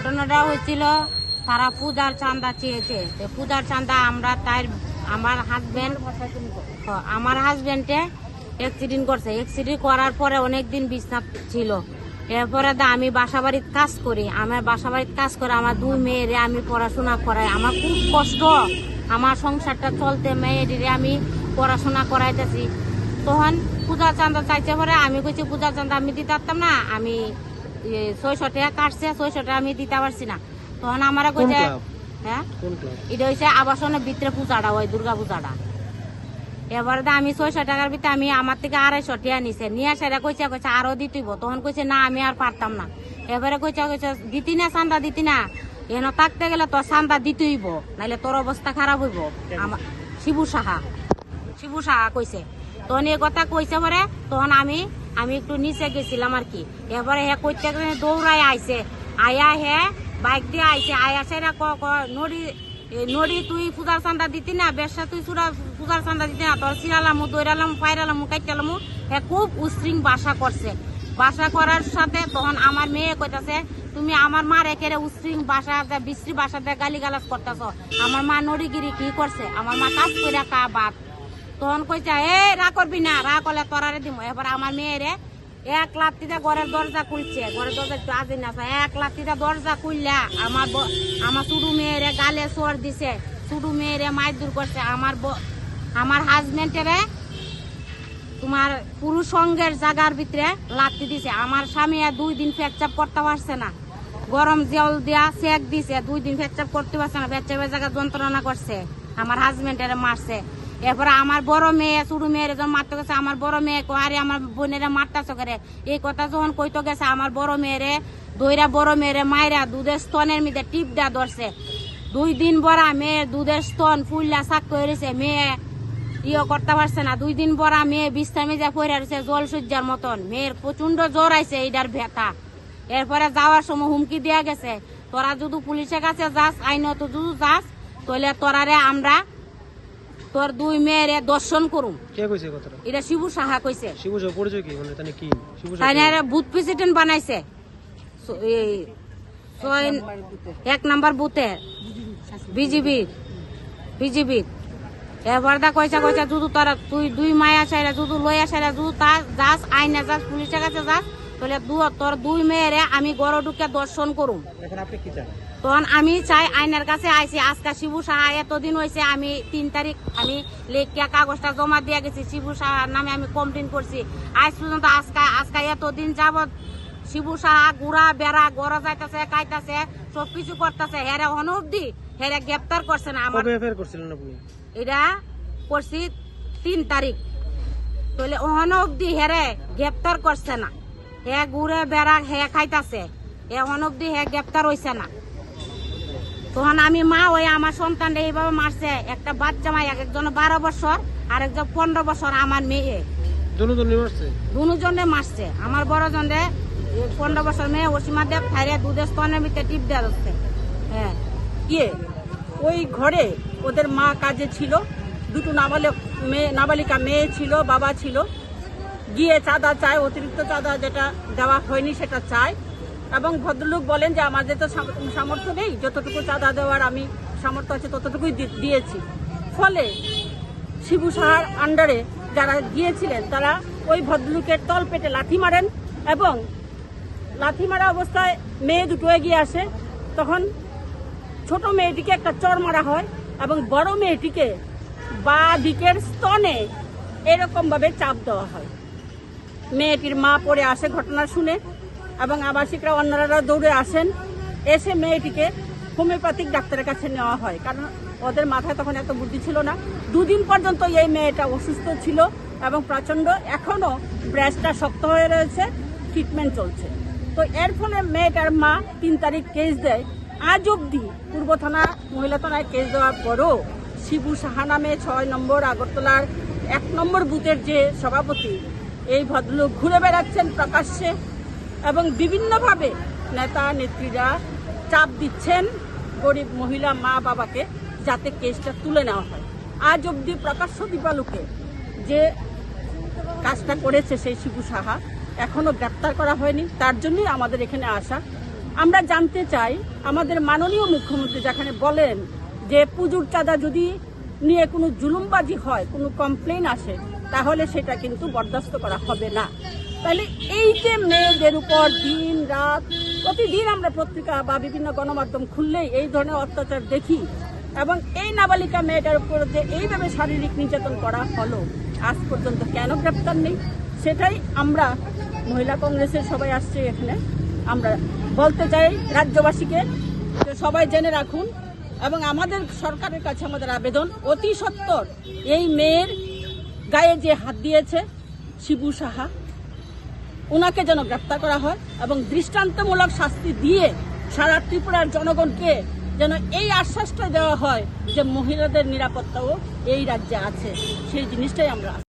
ঘটনাটা হয়েছিল, তারা পূজার চাঁদা চেয়েছে। তো পূজার চাঁদা আমরা তাই আমার হাজব্যান্ড আমার হাজব্যান্ডে অ্যাক্সিডেন্ট করছে। অ্যাক্সিডেন্ট করার পরে অনেক দিন বিছনাথ ছিল। এরপরে দা আমি বাসা বাড়িতে কাজ করি। আমার বাসা বাড়িতে কাজ করে আমার দুই মেয়েরে আমি পড়াশোনা করাই। আমার খুব কষ্ট। আমার সংসারটা চলতে মেয়েদের আমি পড়াশোনা করাইতেছি। তখন পূজা চাঁদা চাইছে পরে আমি কইছি পূজা চাঁদা আমি দিতে পারতাম না। আমি ছয়শো টাকা কাটছে ছয়শো টাকা আমি দিতে পারছি না। তখন আমার কোন কইছে হ্যাঁ? এটা হচ্ছে আবাসনের ভিতরে পূজাটা ওই দুর্গা পূজাটা। এবারে আমি ছয়শো টাকার ভিতরে আমি আমার থেকে আড়াইশো টাকা নিছে নিয়ে সেটা কইছে কইছে আরও দিতেইব তখন কইছে না আমি আর পারতাম না। এবারে কইছে কইছে দিতি না চান্দা দিতি না। এন থাকতে গেলে তোর চান্দা দিতেইব নাইলে তোর অবস্থা খারাপ হইব। আমার শিবু সাহা শিবু সাহা কইছে। তখন এই কথা কইছে পরে তখন আমি আমি একটু নিচে গেছিলাম আর কি। এবারে হে কইতে গেলে দৌড়াই আইছে। আয়া হে বাইক দিয়ে আইছে। আয়া সেরা ক নড়ি নড়ি তুই পূজার চান্দা দিতি না বেশা তুই সুরা পূজার চান্দা দিতি না, তোর সিরালামু দৌড়ালাম পাইরালামু কাইটালামু। হে খুব উশৃং বাসা করছে। বাসা করার সাথে তখন আমার মেয়ে কইতাছে, তুমি আমার মা রেখে উশৃং বাসা বিশ্রী বাসাতে গালি গালাজ করতেছ। আমার মা নড়িগিরি কি করছে? আমার মা কাজ করে কা বাপ তখন কইছে এ রা করবি না, রা করলে তোরারে দিব এবার আমার মেয়েরে এক লাত্তিতে ঘরের দরজা খুলছে। ঘরের দরজা একটু আজই না। এক লাত্তিতে দরজা খুললা। আমার আমার ছোট মেয়েরে গালে সর দিছে। ছোট মেয়েরে মাইর দূর করছে। আমার আমার হাজবেন্ডেরে তোমার পুরুষ সঙ্গের জায়গার ভিতরে লাত্তি দিছে। আমার স্বামী দুই দিন ফেকচাপ করতে পারছে না। গরম জল দিয়া সেক দিছে। দুই দিন ফেকচাপ করতে পারছে না। ফেকচাপের জায়গা যন্ত্রণা করছে। আমার হাজবেন্ডের মারছে। এরপরে আমার বড় মেয়ে, ছোট মেয়ের যখন মারতে গেছে, আমার বড় মেয়ে আরে আমার বোনেরা মারতেছে করে? এই কথা যখন কইতে গেছে, আমার বড় মেয়েরে দইরা বড় মেয়েরে মায়েরা দুধের স্তনের মধ্যে টিপ দেয়া ধরছে। দুই দিন বড়া মেয়ের দুধের স্তন ফুললা শাক করেছে মেয়ে ইয়ে করতে পারছে না। দুই দিন পর মেয়ে বিশ্রামে যা পড়ে রয়েছে জল সজ্জার মতন। মেয়ের প্রচণ্ড জ্বর আইছে এইটার ভেতা এরপরে যাওয়ার সময় হুমকি দেয়া গেছে, তোরা যদি পুলিশের কাছে যাস, আইনত যদি যাস, তাহলে তোরারে আমরা তোর দুই মেয়েরে দর্শন করুম। কে কইছে কথাটা? এটা শিবু সাহা কইছে। শিবু সাহেব পরিচয় কি? মানে তাহলে কি? শিবু তাই সাহেব না বুথ প্রেসিডেন্ট বানাইছে। এই ছয় এক নাম্বার বুথে। BGB BGB. এবার দা কইসা কইসা যদি তোরা তুই দুই মায়া চাইরা যদি লইয়া চাইরা যদি তা যাস আইনা যাস পুলিশের কাছে যাস। তাহলে তোর দুই মেয়েরে আমি গড় ঢুকে দর্শন করুম। তখন আমি চাই আইনের কাছে আইছি আজকে শিবু সাহা এতদিন হয়েছে আমি তিন তারিখ আমি লেখিয়া কাগজটা জমা দিয়ে গেছি শিবু সাহার নামে আমি কমপ্লেন করছি। আজ পর্যন্ত আজকে আজকে এতদিন যাবৎ শিবু সাহা গুড়া বেড়া গড়া যাইতেছে খাইতেছে সব কিছু করতেছে হেরে অব্দি হেরে গ্রেপ্তার করছে না আমার। এটা করছি তিন তারিখ। তাহলে ওহন অব্দি হেরে গ্রেপ্তার করছে না। হে গুড়ে বেড়া হে খাইতাছে। এখন অব্দি হে গ্রেপ্তার হইছে না। তখন আমি মা ওই আমার সন্তানটা এইভাবে মারছে। একটা বাচ্চা মাই একজন বারো বছর আর একজন পনেরো বছর আমার মেয়ে। দুজনে মারছে? আমার বড় জনে পনেরো বছর মেয়ে অসীমা দেব খাইরে দুধের স্তনের ভিতরে টিপ দেওয়া যাচ্ছে হ্যাঁ গিয়ে ওই ঘরে ওদের মা কাজে ছিল। দুটো নাবালক মেয়ে নাবালিকা মেয়ে ছিল বাবা ছিল। গিয়ে চাঁদা চায়, অতিরিক্ত চাঁদা যেটা দেওয়া হয়নি সেটা চায়। এবং ভদ্রলোক বলেন যে আমাদের তো সামর্থ্য নেই, যতটুকু চাঁদা দেওয়ার আমি সামর্থ্য আছে, ততটুকুই দিয়েছি। ফলে শিবু সাহার আন্ডারে যারা গিয়েছিলেন, তারা ওই ভদ্রলোকের তল পেটে লাথি মারেন এবং লাথি মারা অবস্থায় মেয়ে দুটো এগিয়ে আসে। তখন ছোট মেয়েটিকে একটা চর মারা হয় এবং বড় মেয়েটিকে বা দিকের স্তনে এরকমভাবে চাপ দেওয়া হয়। মেয়েটির মা পড়ে আসে ঘটনা শুনে এবং আবাসিকরা অন্যরা দৌড়ে আসেন। এসে মেয়েটিকে হোমিওপ্যাথিক ডাক্তারের কাছে নেওয়া হয়। কারণ ওদের মাথায় তখন এত বুদ্ধি ছিল না। দুদিন পর্যন্ত এই মেয়েটা অসুস্থ ছিল এবং প্রচণ্ড। এখনও ব্রেস্টটা শক্ত হয়ে রয়েছে, ট্রিটমেন্ট চলছে। তো এর ফলে মেয়েটার মা তিন তারিখ কেস দেয়। আজ অবধি পূর্ব থানা, মহিলা থানায় কেস দেওয়ার পরও শিবু সাহা নামে ছয় নম্বর আগরতলার এক নম্বর বুথের যে সভাপতি এই ভদ্রলোক ঘুরে বেড়াচ্ছেন প্রকাশ্যে এবং বিভিন্নভাবে নেতা, নেত্রীরা চাপ দিচ্ছেন গরিব মহিলা মা বাবাকে যাতে কেসটা তুলে নেওয়া হয়। আজ অবধি প্রকাশ্য দীপালুকে যে কাজটা করেছে সেই শিবু সাহা এখনও গ্রেপ্তার করা হয়নি। তার জন্যই আমাদের এখানে আসা। আমরা জানতে চাই, আমাদের মাননীয় মুখ্যমন্ত্রী যেখানে বলেন যে পুজোর চাঁদা যদি নিয়ে কোনো জুলুমবাজি হয়, কোনো কমপ্লেন আসে তাহলে সেটা কিন্তু বরদাস্ত করা হবে না। তাহলে এই যে মেয়েদের উপর দিন, রাত, প্রতিদিন আমরা পত্রিকা বা বিভিন্ন গণমাধ্যম খুললেই এই ধরনের অত্যাচার দেখি। এবং এই নাবালিকা মেয়েটার উপর যে এইভাবে শারীরিক নির্যাতন করা হলো, আজ পর্যন্ত কেন গ্রেপ্তার নেই? সেটাই আমরা মহিলা কংগ্রেসের সবাই আসছে এখানে। আমরা বলতে চাই রাজ্যবাসীকে সবাই জেনে রাখুন এবং আমাদের সরকারের কাছে আমাদের আবেদন, অতি সত্বর এই মেয়ের গায়ে যে হাত দিয়েছে, শিবু সাহা ওনাকে যেন গ্রেপ্তার করা হয় এবং দৃষ্টান্তমূলক শাস্তি দিয়ে সারা ত্রিপুরার জনগণকে যেন এই আশ্বাসটা দেওয়া হয় যে মহিলাদের নিরাপত্তাও এই রাজ্যে আছে। সেই জিনিসটাই আমরা